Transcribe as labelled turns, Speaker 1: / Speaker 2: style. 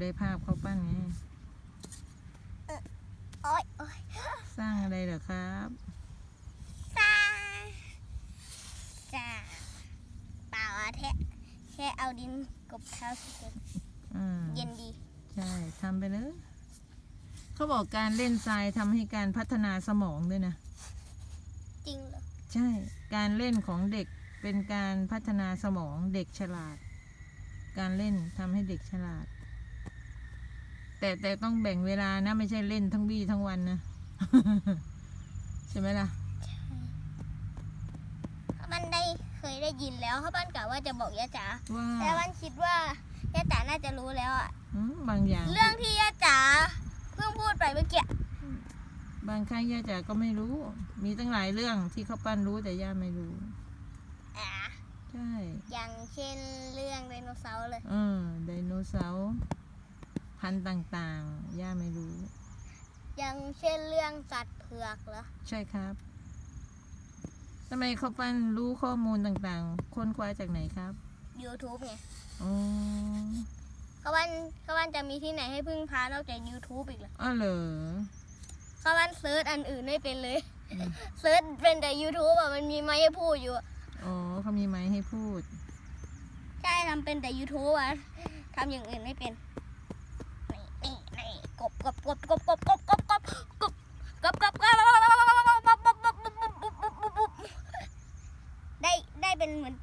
Speaker 1: ได้ภาพเขาปั้นไง
Speaker 2: โอ๊ยโอ๊ย
Speaker 1: สร้างอะไรเหรอครับ
Speaker 2: จ้าจ้าเปล่าอะแค่แค่เอาดินกบเท้าเฉย
Speaker 1: อืมๆเย็
Speaker 2: นดี
Speaker 1: ใช่ทำไปเลยเขาบอกการเล่นทรายทำให้การพัฒนาสมองด้วยนะ
Speaker 2: จริงเหรอ
Speaker 1: ใช่ การเล่นของเด็กเป็นการพัฒนาสมองเด็กฉลาด การเล่นทำให้เด็กฉลาด แต่แต่ต้องแบ่งเวลานะ ไม่ใช่เล่นทั้งวี่ทั้งวันนะ ใช่ไหมล่ะ
Speaker 2: มันได้เคยได้ยินแล้วเขาบ้านกะว่าจะบอกยะจ๋า
Speaker 1: ว่าแต่ม
Speaker 2: ันคิดว่ายะจ๋าน่าจะรู้แล้วอะ
Speaker 1: อืมบางอย่าง เรื่อง
Speaker 2: ที่ยะจ๋าเพิ่งพูดไปเมื่อกี้
Speaker 1: บางครั้งย่าจ๋าก็ไม่รู้ มีตั้งหลายเรื่องที่เขาปั้นรู้แต่ย่าไม่รู้
Speaker 2: อ่า
Speaker 1: ใช่
Speaker 2: อย่างเช่นเรื่องไดโนเสาร์เลย
Speaker 1: เออไดโนเสาร์ พันธุ์ต่างๆ ย่าไม่รู้
Speaker 2: อย่างเช่นเรื่องสัตว์เผือกเหรอ
Speaker 1: ใช่ครับทำไมเขาปั้นรู้ข้อมูลต่างๆ ค้นคว้าจากไหนครับ
Speaker 2: YouTube ไง
Speaker 1: อ๋อ
Speaker 2: เขาวันเขาวันจะมีที่ไหนให้พึ่งพานอกจาก YouTube อีกเหรอ
Speaker 1: อ้าวเหรอ
Speaker 2: เขาวันเซิร์ชอันอื่นไม่เป็นเลยอืมเซิร์ชเป็นแต่ YouTube อะมันมีไม้ให้พูดอยู่อะ
Speaker 1: อ๋อเขามีไม้ให้พูด
Speaker 2: ใช่ทำเป็นแต่ YouTube อะทำอย่างอื่นไม่เป็น กบกบกบกบกบกบกบกบกบกบกบกบได้ได้เป็นเหมือน